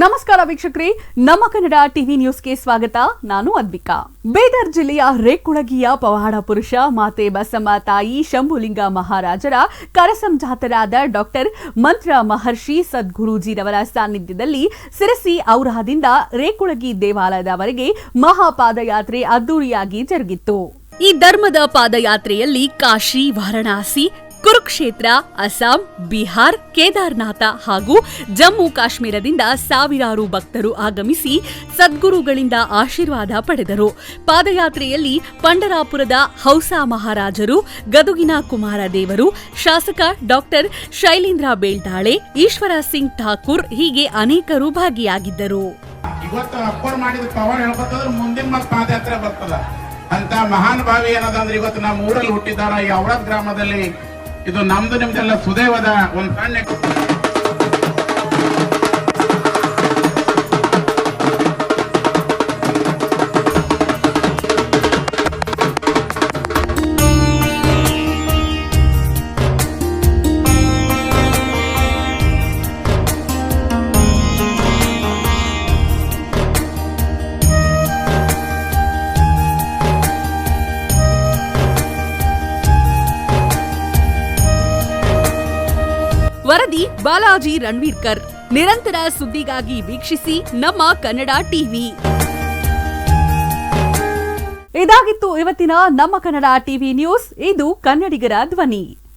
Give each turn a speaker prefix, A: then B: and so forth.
A: ನಮಸ್ಕಾರ ವೀಕ್ಷಕರೇ, ನಮ್ಮ ಕನ್ನಡ ಟಿವಿ ನ್ಯೂಸ್ಗೆ ಸ್ವಾಗತ. ನಾನು ಅದ್ವಿಕಾ. ಬೀದರ್ ಜಿಲ್ಲೆಯ ರೇಕುಳಗಿಯ ಪವಾಡ ಪುರುಷ ಮಾತೆ ಬಸಮ್ಮ ತಾಯಿ ಶಂಭುಲಿಂಗ ಮಹಾರಾಜರ ಕರಸಂಜಾತರಾದ ಡಾಕ್ಟರ್ ಮಂತ್ರ ಮಹರ್ಷಿ ಸದ್ಗುರೂಜಿರವರ ಸಾನ್ನಿಧ್ಯದಲ್ಲಿ ಸಿರಸಿ ಔರಾದಿಂದ ರೇಕುಳಗಿ ದೇವಾಲಯದವರೆಗೆ ಮಹಾಪಾದಯಾತ್ರೆ ಅದ್ದೂರಿಯಾಗಿ ಜರುಗಿತ್ತು. ಈ ಧರ್ಮದ ಪಾದಯಾತ್ರೆಯಲ್ಲಿ ಕಾಶಿ, ವಾರಣಾಸಿ ಕುರುಕ್ಷೇತ್ರ, ಅಸ್ಸಾಂ, ಬಿಹಾರ್, ಕೇದಾರ್ನಾಥ ಹಾಗೂ ಜಮ್ಮು ಕಾಶ್ಮೀರದಿಂದ ಸಾವಿರಾರು ಭಕ್ತರು ಆಗಮಿಸಿ ಸದ್ಗುರುಗಳಿಂದ ಆಶೀರ್ವಾದ ಪಡೆದರು. ಪಾದಯಾತ್ರೆಯಲ್ಲಿ ಪಂಡರಾಪುರದ ಹೌಸಾ ಮಹಾರಾಜರು, ಗದುಗಿನ ಕುಮಾರದೇವರು, ಶಾಸಕ ಡಾಕ್ಟರ್ ಶೈಲೇಂದ್ರ ಬೇಳ್ದಾಳೆ ಈಶ್ವರ ಸಿಂಗ್ ಠಾಕೂರ್ ಹೀಗೆ ಅನೇಕರು ಭಾಗಿಯಾಗಿದ್ದರು.
B: ಅಂತ ಮಹಾನ್ ಭಾವಿ ಏನದಂದ್ರೆ ಇವತ್ತು ನಮ್ಮ ಊರಲ್ಲಿ ಹುಟ್ಟಿದಾರ ಔರದ್ ಗ್ರಾಮದಲ್ಲಿ ಇದು ನಮ್ದು ನಿಮ್ದೆಲ್ಲ ಸುದೇವದ ಒಂದು ಸಣ್ಣ
A: ವರದಿ ಬಾಲಾಜಿ ರಣವೀರ್ಕರ್. ನಿರಂತರ ಸುದ್ದಿಗಾಗಿ ವೀಕ್ಷಿಸಿ ನಮ್ಮ ಕನ್ನಡ ಟಿವಿ. ಇದಾಗಿತ್ತು ಇವತ್ತಿನ ನಮ್ಮ ಕನ್ನಡ ಟಿವಿ ನ್ಯೂಸ್. ಇದು ಕನ್ನಡಿಗರ ಧ್ವನಿ.